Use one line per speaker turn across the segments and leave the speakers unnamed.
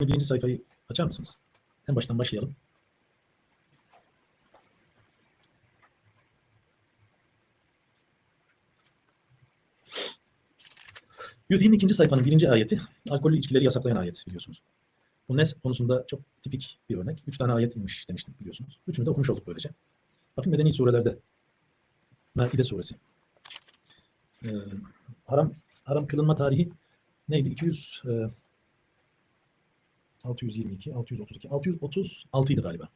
birinci sayfayı açar mısınız? En baştan başlayalım. ...122. sayfanın birinci ayeti... ...alkollü içkileri yasaklayan ayet biliyorsunuz. Bu nes konusunda çok tipik bir örnek. Üç tane ayet inmiş demiştim biliyorsunuz. Üçünü de okumuş olduk böylece. Bakın medeni surelerde. Maide suresi. Ee, haram haram kılınma tarihi neydi? 200 e, 622, 632, 636 idi galiba.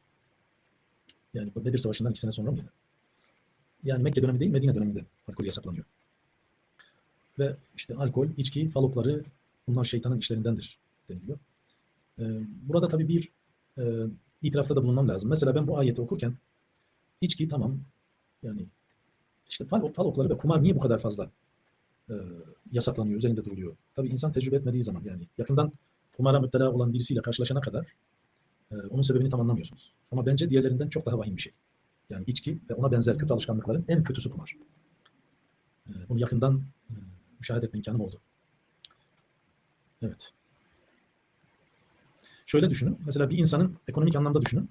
Yani Bedir Savaşı'ndan iki sene sonra mıydı? Yani Mekke dönemi değil, Medine döneminde alkol yasaklanıyor. Ve işte alkol, içki, falokları bunlar şeytanın işlerindendir deniliyor. Ee, burada tabii bir e, itirafta da bulunmam lazım. Mesela ben bu ayeti okurken içki tamam yani işte fal, falokları ve kumar niye bu kadar fazla e, yasaklanıyor, üzerinde duruluyor? Tabii insan tecrübe etmediği zaman yani yakından kumara müptela olan birisiyle karşılaşana kadar e, onun sebebini tam anlamıyorsunuz. Ama bence diğerlerinden çok daha vahim bir şey. Yani içki ve ona benzer kötü alışkanlıkların en kötüsü kumar. E, bunu yakından e, müşahede etme imkanım oldu. Evet. Şöyle düşünün. Mesela bir insanın ekonomik anlamda düşünün.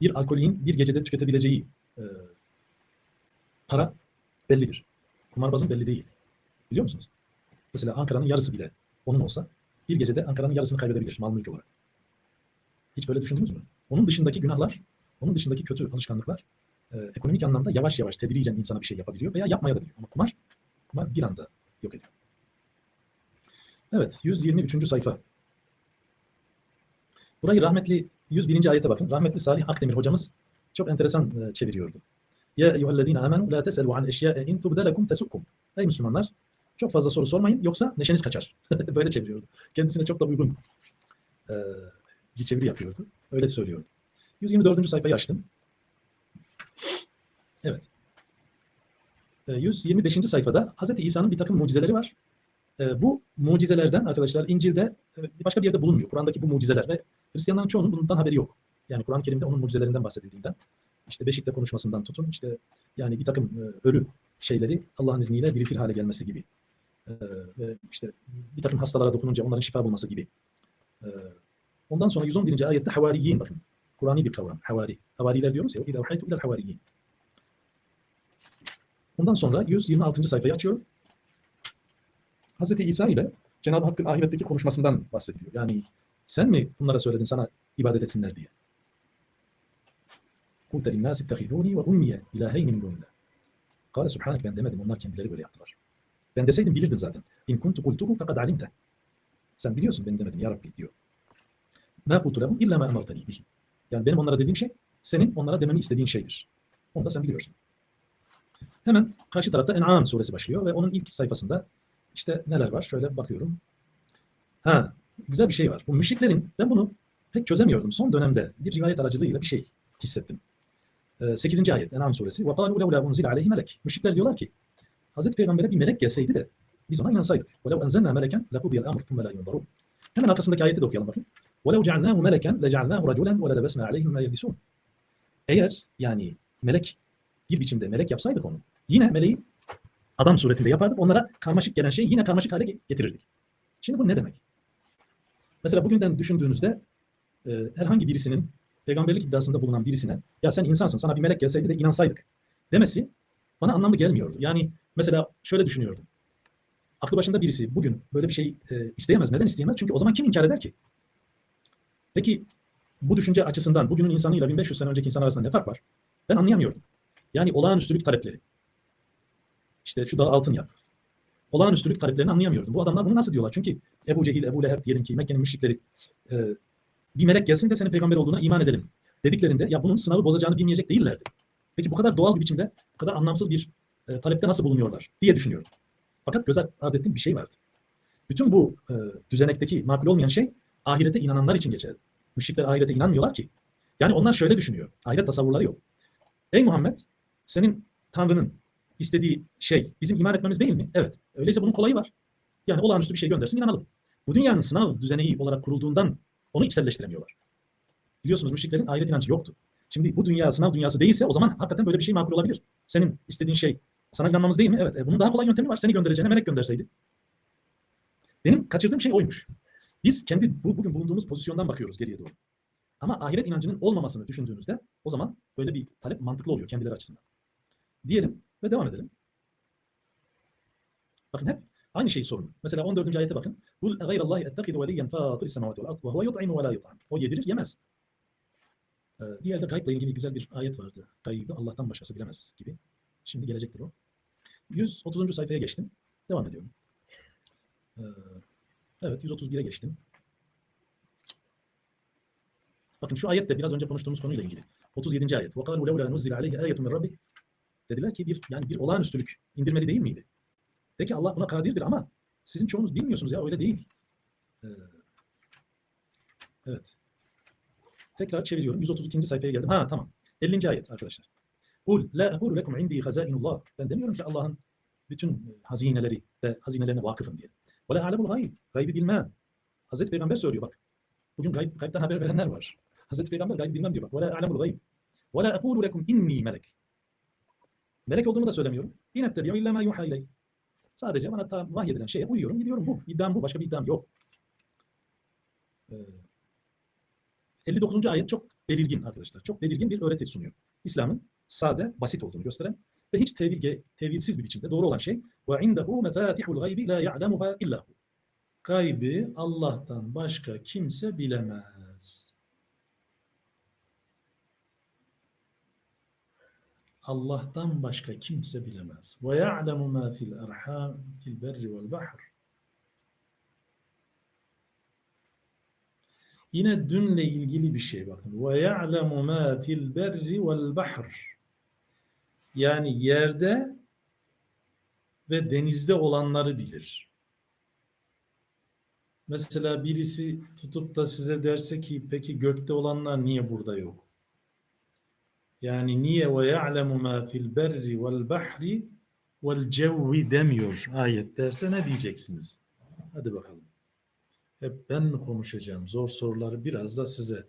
Bir alkolün bir gecede tüketebileceği e, para bellidir. Kumarbazın belli değil. Biliyor musunuz? Mesela Ankara'nın yarısı bile onun olsa bir gecede Ankara'nın yarısını kaybedebilir mal mülk olarak. Hiç böyle düşündünüz mü? Onun dışındaki günahlar, onun dışındaki kötü alışkanlıklar e, ekonomik anlamda yavaş yavaş tedricen insana bir şey yapabiliyor veya yapmaya da biliyor. Ama kumar, kumar bir anda yok ediyor. Evet, 123. sayfa. Burayı rahmetli 101. ayete bakın. Rahmetli Salih Akdemir hocamız çok enteresan e, çeviriyordu. Ya eyyühellezine amenu la teselu an eşya'e in tubde lekum tesukum. Ey Müslümanlar çok fazla soru sormayın yoksa neşeniz kaçar. Böyle çeviriyordu. Kendisine çok da uygun e, bir çeviri yapıyordu. Öyle söylüyordu. 124. sayfayı açtım. Evet. E, 125. sayfada Hz. İsa'nın bir takım mucizeleri var. E, bu mucizelerden arkadaşlar İncil'de e, başka bir yerde bulunmuyor. Kur'an'daki bu mucizeler ve Hristiyanların çoğunun bundan haberi yok. Yani Kur'an-ı Kerim'de onun mucizelerinden bahsedildiğinden, işte beşikte konuşmasından tutun, işte yani bir takım e, ölü şeyleri Allah'ın izniyle diriltir hale gelmesi gibi. E, ve işte bir takım hastalara dokununca onların şifa bulması gibi. E, ondan sonra 111. ayette havariyin bakın. Kur'an'i bir kavram. Havari. Havariler diyoruz ya. İlâ vahaytu ilâ havariyin. Ondan sonra 126. sayfayı açıyorum. Hz. İsa ile Cenab-ı Hakk'ın ahiretteki konuşmasından bahsediliyor. Yani sen mi bunlara söyledin sana ibadet etsinler diye? Kulte linnâs ittehidûni ve ummiye ilâheyni min dûnillah. Kâle subhanek ben demedim onlar kendileri böyle yaptılar. Ben deseydim bilirdin zaten. İn kuntu kultuhu fekad alimte. Sen biliyorsun ben demedim ya Rabbi diyor. Ma kultu lehum illa ma emartani bihi. Yani benim onlara dediğim şey senin onlara dememi istediğin şeydir. Onu da sen biliyorsun. Hemen karşı tarafta En'am suresi başlıyor ve onun ilk sayfasında işte neler var? Şöyle bakıyorum. Ha, güzel bir şey var. Bu müşriklerin, ben bunu pek çözemiyordum. Son dönemde bir rivayet aracılığıyla bir şey hissettim. Ee, 8. ayet En'am suresi. وَقَالُوا لَوْ لَا اُنْزِلَ عَلَيْهِ melek. Müşrikler diyorlar ki Hazreti Peygamber'e bir melek gelseydi de biz ona inansaydık. وَلَوْ اَنْزَلْنَا مَلَكًا لَقُضِيَ الْاَمْرُ ثُمَّ لَا يُنْظَرُونَ Hemen arkasındaki ayeti de okuyalım bakın. وَلَوْ جَعَلْنَاهُ مَلَكًا لَجَعَلْنَاهُ رَجُلًا وَلَلَبَسْنَا عَلَيْهِمْ مَا يَلْبِسُونَ Eğer yani melek bir biçimde melek yapsaydık onu yine meleği adam suretinde yapardık. Onlara karmaşık gelen şeyi yine karmaşık hale getirirdik. Şimdi bu ne demek? Mesela bugünden düşündüğünüzde e, herhangi birisinin peygamberlik iddiasında bulunan birisine ya sen insansın sana bir melek gelseydi de inansaydık demesi bana anlamlı gelmiyordu. Yani mesela şöyle düşünüyordum. Aklı başında birisi bugün böyle bir şey e, isteyemez. Neden isteyemez? Çünkü o zaman kim inkar eder ki? Peki bu düşünce açısından bugünün insanıyla 1500 sene önceki insan arasında ne fark var? Ben anlayamıyorum. Yani olağanüstülük talepleri. İşte şu dağı altın yap. Olağanüstülük taleplerini anlayamıyordum. Bu adamlar bunu nasıl diyorlar? Çünkü Ebu Cehil, Ebu Leheb diyelim ki Mekke'nin müşrikleri e, bir melek gelsin de senin peygamber olduğuna iman edelim dediklerinde ya bunun sınavı bozacağını bilmeyecek değillerdi. Peki bu kadar doğal bir biçimde, bu kadar anlamsız bir e, talepte nasıl bulunuyorlar diye düşünüyorum. Fakat göz ardı ettiğim bir şey vardı. Bütün bu e, düzenekteki makul olmayan şey ahirete inananlar için geçerli. Müşrikler ahirete inanmıyorlar ki. Yani onlar şöyle düşünüyor. Ahiret tasavvurları yok. Ey Muhammed, senin Tanrı'nın istediği şey bizim iman etmemiz değil mi? Evet. Öyleyse bunun kolayı var. Yani olağanüstü bir şey göndersin inanalım. Bu dünyanın sınav düzeneği olarak kurulduğundan onu içselleştiremiyorlar. Biliyorsunuz müşriklerin ahiret inancı yoktu. Şimdi bu dünya sınav dünyası değilse o zaman hakikaten böyle bir şey makul olabilir. Senin istediğin şey sana inanmamız değil mi? Evet. E, bunun daha kolay yöntemi var. Seni göndereceğine melek gönderseydi. Benim kaçırdığım şey oymuş. Biz kendi bu, bugün bulunduğumuz pozisyondan bakıyoruz geriye doğru. Ama ahiret inancının olmamasını düşündüğünüzde o zaman böyle bir talep mantıklı oluyor kendileri açısından. Diyelim ve devam edelim. Bakın hep aynı şeyi sorun. Mesela 14. ayete bakın. Kul gayrallahi ettekidu veliyen fatiris semavati vel ard ve huve yut'imu ve la yut'am. O yedirir yemez. Ee, bir yerde gaybla ilgili güzel bir ayet vardı. Gaybı Allah'tan başkası bilemez gibi. Şimdi gelecektir o. 130. sayfaya geçtim. Devam ediyorum. Ee, evet 131'e geçtim. Bakın şu ayet de biraz önce konuştuğumuz konuyla ilgili. 37. ayet. وَقَالُوا لَوْلَا نُزِّلَ عَلَيْهِ آيَةٌ مِنْ رَبِّهِ Dediler ki bir yani bir olağanüstülük indirmeli değil miydi? De ki Allah buna kadirdir ama sizin çoğunuz bilmiyorsunuz ya öyle değil. Ee, evet. Tekrar çeviriyorum. 132. sayfaya geldim. Ha tamam. 50. ayet arkadaşlar. Kul la ekulu lekum indi hazainullah. Ben demiyorum ki Allah'ın bütün hazineleri de hazinelerine vakıfım diye. Ve la alemul gayb. Gaybi bilmem. Hazreti Peygamber söylüyor bak. Bugün gayb, gaybden haber verenler var. Hazreti Peygamber gayb bilmem diyor bak. Ve la alemul gayb. Ve la ekulu lekum inni melek. Melek olduğumu da söylemiyorum. İn ettebi'u illa ma yuha iley. Sadece bana ta vahyedilen şeye uyuyorum, gidiyorum bu. İddiam bu. Başka bir iddiam yok. Ee, 59. ayet çok belirgin arkadaşlar. Çok belirgin bir öğreti sunuyor. İslam'ın sade, basit olduğunu gösteren ve hiç tevil, tevilsiz bir biçimde doğru olan şey ve indehu mefatihul gaybi la ya'lemuha illa hu. Gaybi Allah'tan başka kimse bilemez. Allah'tan başka kimse bilemez. Ve ya'lemu ma fil erham fil berri vel bahr. Yine dünle ilgili bir şey bakın. Ve ya'lemu ma fil berri vel bahr. Yani yerde ve denizde olanları bilir. Mesela birisi tutup da size derse ki peki gökte olanlar niye burada yok? Yani niye ve ya'lemu ma fil berri vel bahri vel cevvi demiyor ayet derse ne diyeceksiniz? Hadi bakalım. Hep ben mi konuşacağım? Zor soruları biraz da size